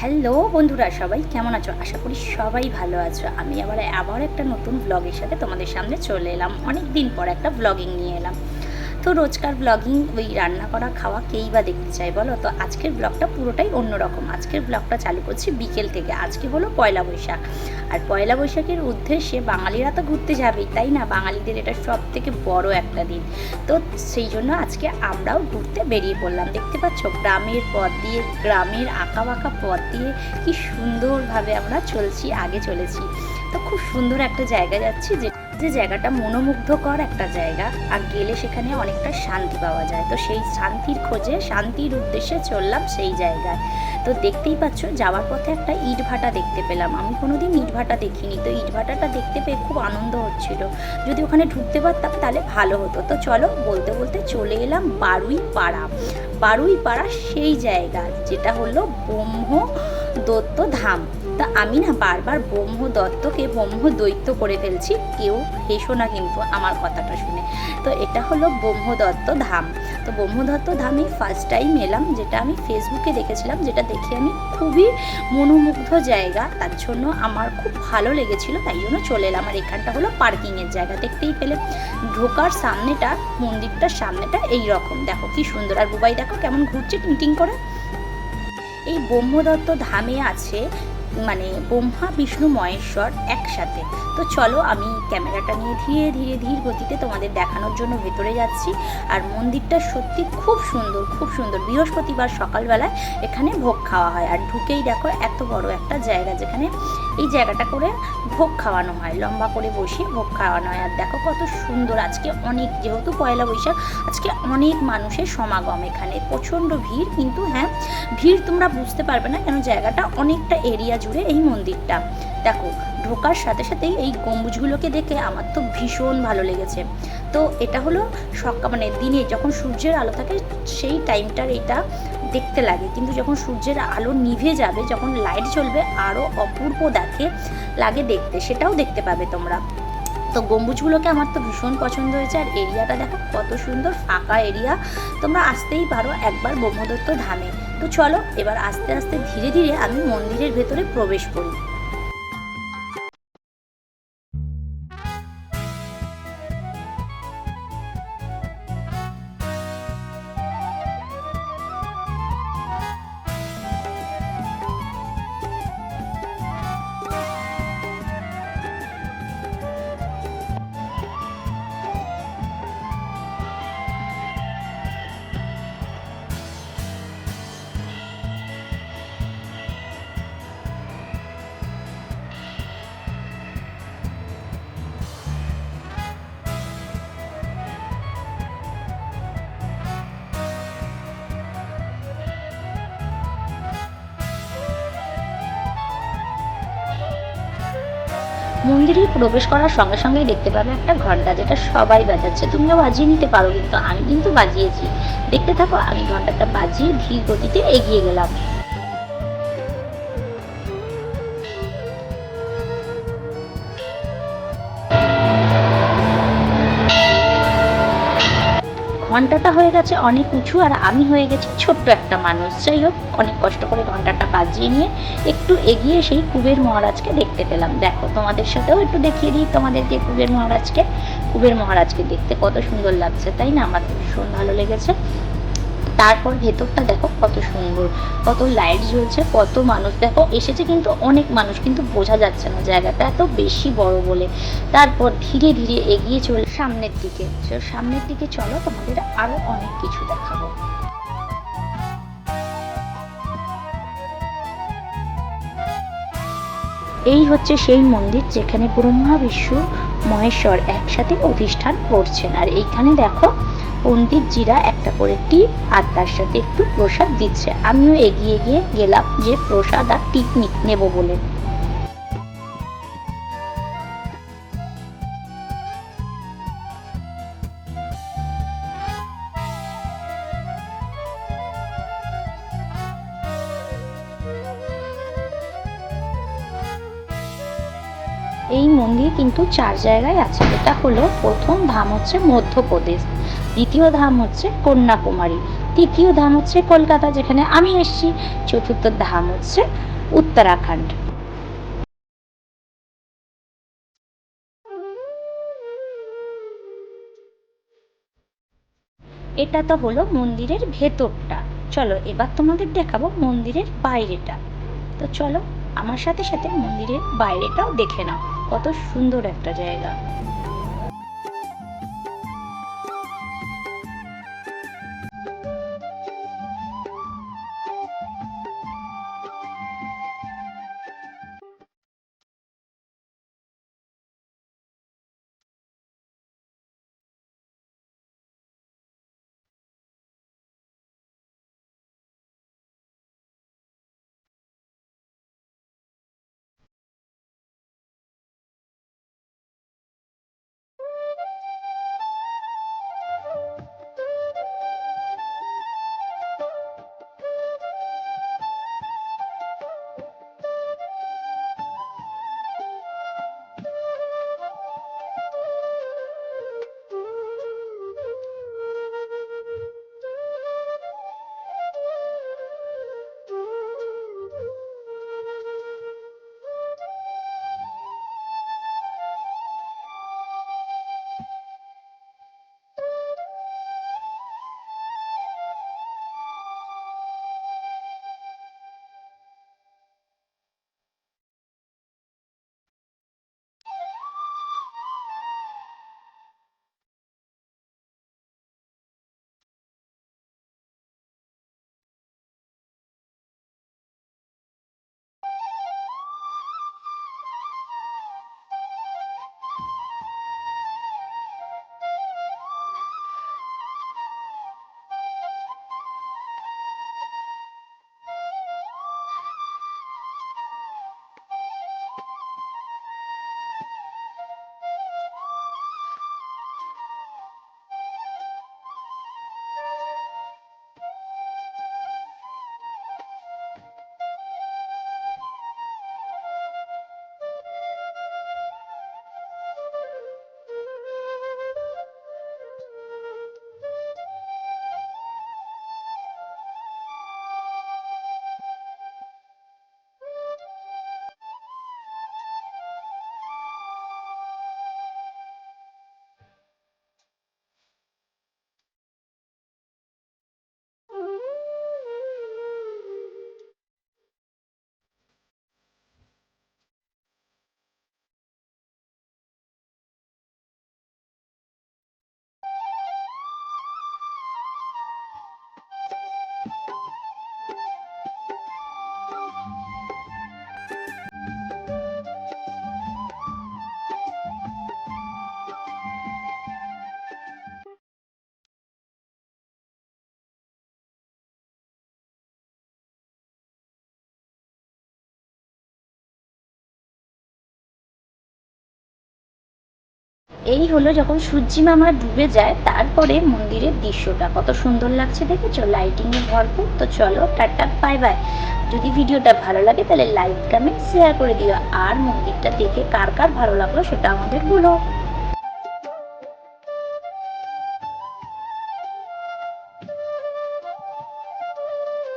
Hello বন্ধুরা, সবাই কেমন আছো? আশা করি সবাই ভালো আছো। আমি আবার আবার একটা নতুন ব্লগের সাথে তোমাদের সামনে চলে এলাম। অনেক দিন পর একটা ব্লগিং নিয়ে এলাম। তো রোজকার ব্লগিং ওই রান্না করা, খাওয়া কেই বা দেখতে চাই বলো? তো আজকের ব্লগটা পুরোটাই অন্যরকম। আজকের ব্লগটা চালু করছি বিকেল থেকে। আজকে হলো পয়লা বৈশাখ। আর পয়লা বৈশাখের উদ্দেশ্যে বাঙালিরা তো ঘুরতে যাবেই, তাই না? বাঙালিদের এটা সব থেকে বড় একটা দিন। তো সেই জন্য আজকে আমরাও ঘুরতে বেরিয়ে পড়লাম। দেখতে পাচ্ছ গ্রামের পথ দিয়ে, গ্রামের আঁকা বাঁকা পথ দিয়ে কি সুন্দরভাবে আমরা চলছি, আগে চলেছি। তো খুব সুন্দর একটা জায়গা যাচ্ছি যে যে জায়গাটা মনোমুগ্ধকর একটা জায়গা, আর গেলে সেখানে অনেকটা শান্তি পাওয়া যায়। তো সেই শান্তির খোঁজে, শান্তির উদ্দেশ্যে চললাম সেই জায়গায়। তো দেখতেই পাচ্ছ, যাওয়ার পথে একটা ইট ভাটা দেখতে পেলাম। আমি কোনোদিন ইট ভাটা দেখিনি। তো ইট ভাটাটা দেখতে পেয়ে খুব আনন্দ হচ্ছিল। যদি ওখানে ঢুকতে পারতাম, তাহলে ভালো হতো। তো চলো, বলতে বলতে চলে এলাম বারুই পাড়া বারুই পাড়া সেই জায়গা, যেটা হলো ব্রহ্ম দত্ত ধাম। তা আমি না বারবার ব্রহ্ম দত্তকে, ব্রহ্ম দৈত্য করে ফেলছি। কেউ হেসো না কিন্তু আমার কথাটা শুনে। তো এটা হলো ব্রহ্মদত্ত ধাম। তো ব্রহ্মদত্ত ধামে ফার্স্ট টাইম এলাম, যেটা আমি ফেসবুকে দেখেছিলাম, যেটা দেখে আমি খুবই মনোমুগ্ধ জায়গা। তার জন্য আমার খুব ভালো লেগেছিল, তাই জন্য চলে এলাম। আর এখানটা হলো পার্কিংয়ের জায়গা, দেখতেই পেলে। ঢোকার সামনেটা, মন্দিরটার সামনেটা এই রকম দেখো কি সুন্দর। আর বুবাই, দেখো কেমন ঘুরছে টিং করে। এই ব্রহ্মদত্ত ধামে আছে মানে ব্রহ্মা, বিষ্ণু, মহেশ্বর একসাথে। তো চলো আমি ক্যামেরাটা নিয়ে ধীরে ধীরে, ধীর গতিতে তোমাদের দেখানোর জন্য ভেতরে যাচ্ছি। আর মন্দিরটা সত্যি খুব সুন্দর খুব সুন্দর। বৃহস্পতিবার সকালবেলায় এখানে ভোগ খাওয়া হয়। আর ঢুকেই দেখো এত বড় একটা জায়গা যেখানে এই জায়গাটা করে ভোগ খাওয়ানো হয়, লম্বা করে বসে ভোগ খাওয়ানো হয়। আর দেখো কত সুন্দর আজকে অনেক, যেহেতু পয়লা বৈশাখ, আজকে অনেক মানুষের সমাগম এখানে। প্রচণ্ড ভিড়, কিন্তু হ্যাঁ ভিড় তোমরা বুঝতে পারবে না কেন জায়গাটা অনেকটা এরিয়া জুড়ে এই মন্দিরটা। দেখো, ঢোকার সাথে সাথেই এই গম্বুজগুলোকে দেখে আমার তো ভীষণ ভালো লেগেছে। তো এটা হলো সকাল মানে দিনে যখন সূর্যের আলো থাকে, সেই টাইমটার এটা দেখতে লাগে। কিন্তু যখন সূর্যের আলো নিভে যাবে, যখন লাইট জ্বলবে আরও অপূর্ব দেখে, লাগে দেখতে। সেটাও দেখতে পাবে তোমরা। তো গম্বুজগুলোকে আমার তো ভীষণ পছন্দ হয়েছে। আর এরিয়াটা দেখো, কত সুন্দর, ফাঁকা এরিয়া। তোমরা আসতেই পারো একবার ব্রহ্মদত্ত ধামে। তো চলো, এবার আস্তে আস্তে ধীরে ধীরে আমি মন্দিরের ভেতরে প্রবেশ করি। মন্দিরে প্রবেশ করার সঙ্গে সঙ্গেই দেখতে পাবে একটা ঘণ্টা যেটা সবাই বাজাচ্ছে। তুমিও বাজিয়ে নিতে পারো কিন্তু আমি কিন্তু বাজিয়েছি। দেখতে থাকো, আমি ঘন্টাটা বাজিয়ে ধীর গতিতে এগিয়ে গেলাম। ঘন্টাটা হয়ে গেছে অনেক উঁচু আর আমি হয়ে গেছি ছোট্ট একটা মানুষ। যাই হোক, অনেক কষ্ট করে ঘন্টাটা বাজিয়ে নিয়ে একটু এগিয়ে সেই কুবের মহারাজকে দেখতে পেলাম। দেখো, তোমাদের সাথেও একটু দেখিয়ে দিই তোমাদেরকে কুবের মহারাজকে। কুবের মহারাজকে দেখতে কত সুন্দর লাগছে, তাই না? আমার ভীষণ ভালো লেগেছে। তারপর ভেতরটা দেখো কত সুন্দর, কত লাইট জ্বলছে, কত মানুষ। দেখো, এসেছে কিন্তু অনেক মানুষ, কিন্তু বোঝা যাচ্ছে না জায়গাটা এত বেশি বড় বলে। তারপর ধীরে ধীরে এগিয়ে চলে সামনের দিকে। সামনের দিকে চলো, তোমাদের আরও অনেক কিছু দেখাবো। এই হচ্ছে সেই মন্দির যেখানে ব্রহ্মা, বিষ্ণু, মহেশ্বর একসাথে অধিষ্ঠান করছেন। আর এইখানে দেখো পণ্ডিতজিরা একটা করে টিপ আর তার সাথে একটু প্রসাদ দিচ্ছে। আমিও এগিয়ে গিয়ে গেলাম যে প্রসাদ আর টিপ নেব বলে। এই মন্দির কিন্তু চার জায়গায় আছে। এটা হলো প্রথম, ধাম হচ্ছে মধ্যপ্রদেশ। দ্বিতীয় ধাম হচ্ছে কন্যাকুমারী। তৃতীয় ধাম হচ্ছে কলকাতা, যেখানে আমি এসেছি। চতুর্থ ধাম হচ্ছে উত্তরাখণ্ড। এটা তো হলো মন্দিরের ভেতরটা। চলো, এবার তোমাদের দেখাবো মন্দিরের বাইরেটা। তো চলো, আমার সাথে সাথে মন্দিরের বাইরেটাও দেখে নাও। কত সুন্দর একটা জায়গা। এই হলো যখন সূর্যি মামা ডুবে যায়, তারপরে মন্দিরের দৃশ্যটা। কত সুন্দর লাগছে দেখেছ? লাইটিং এ ভরপুর। তো চলো, টাটা বাই বাই যদি ভিডিওটা ভালো লাগে, তাহলে লাইক কমেন্ট শেয়ার করে দিও। আর মন্দিরটা দেখে কার কার ভালো লাগল সেটা আমাদের বলো।